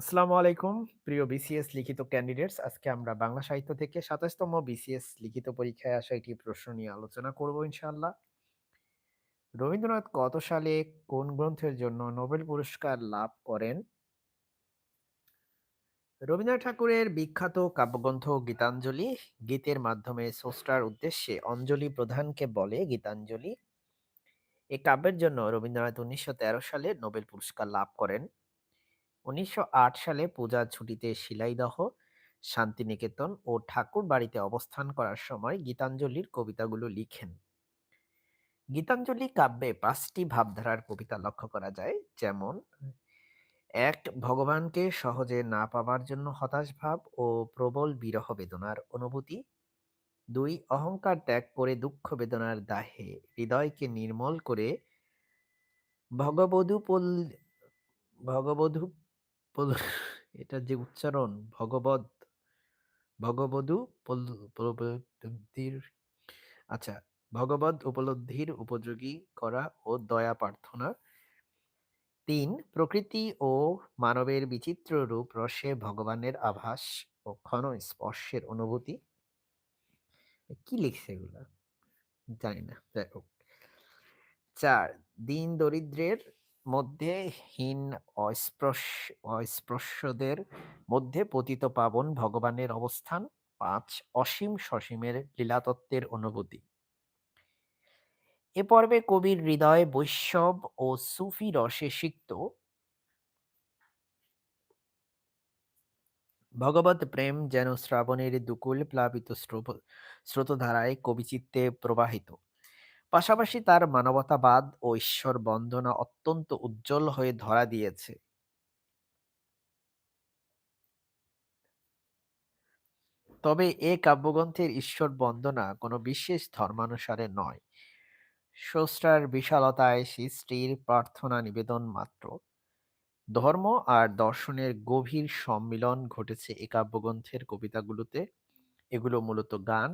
আসসালামু আলাইকুম। প্রিয় বিসিএস লিখিত ক্যান্ডিডেটস আজকে আমরা বাংলা সাহিত্য থেকে সাতাশতম বিসিএস লিখিত পরীক্ষায় আসা একটি প্রশ্ন নিয়ে আলোচনা করব ইনশাআল্লাহ। রবীন্দ্রনাথ কত সালে কোন গ্রন্থের জন্য নোবেল পুরস্কার লাভ করেন? রবীন্দ্রনাথ ঠাকুরের বিখ্যাত কাব্যগ্রন্থ গীতাঞ্জলি, গীতের মাধ্যমে স্রষ্টার উদ্দেশ্যে অঞ্জলি প্রধানকে বলে গীতাঞ্জলি। এই কাব্যের জন্য রবীন্দ্রনাথ উনিশশো তেরো সালে নোবেল পুরস্কার লাভ করেন। উনিশশো আট সালে পূজার ছুটিতে শিলাইদহ, শান্তিনিকেতন ও ঠাকুর বাড়িতে অবস্থান করার সময় গীতাঞ্জলির কবিতাগুলো লিখেন। গীতাঞ্জলি কাব্যে পাঁচটি ভাবধারার কবিতা লক্ষ্য করা যায়, যেমন, এক, ভগবানকে সহজে না পাবার জন্য হতাশ ভাব ও প্রবল বিরহ বেদনার অনুভূতি। দুই, অহংকার ত্যাগ করে দুঃখ বেদনার দাহে হৃদয়কে নির্মল করে ভগবধূ পল ভগবধূ এটা যে উচ্চারণ ভগবদ ভগবধূ আচ্ছা ভগবদ উপলব্ধির উপযোগী করা ও দয়া প্রার্থনা। তিন, প্রকৃতি ও মানবের বিচিত্র রূপ রসে ভগবানের আভাস ও ক্ষণ স্পর্শের অনুভূতি। কি লিখছে এগুলা? জানি না, যাই হোক। চার, দিন দরিদ্রের মধ্যে হীন অস্পৃশ অস্পৃশ্যদের মধ্যে পতিত পাবন ভগবানের অবস্থান, পাঁচ অসীম সসীমের লীলাতত্ত্বের অনুভূতি। এ পর্বে কবির হৃদয় বৈষ্ণব ও সুফি রসে সিক্ত। ভগবত প্রেম যেন শ্রাবণের দুকুল প্লাবিত স্রোব- স্রোতধারায় কবিচিত্তে প্রবাহিত। পাশাপাশি তার মানবতাবাদ ও ঈশ্বর বন্দনা অত্যন্ত উজ্জ্বল হয়ে ধরা দিয়েছে। তবে এ কাব্যগ্রন্থের ঈশ্বর বন্দনা কোনো বিশেষ ধর্মানুসারে নয়। স্রষ্টার বিশালতায় সৃষ্টির প্রার্থনা নিবেদন মাত্র। ধর্ম আর দর্শনের গভীর সম্মিলন ঘটেছে এ কাব্যগ্রন্থের কবিতাগুলোতে। এগুলো মূলত গান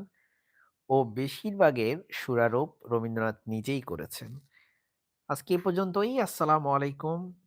ও বেশিরভাগের সুরারোপ রবীন্দ্রনাথ নিজেই করেছেন। আজকে এ পর্যন্তই। আসসালামু আলাইকুম।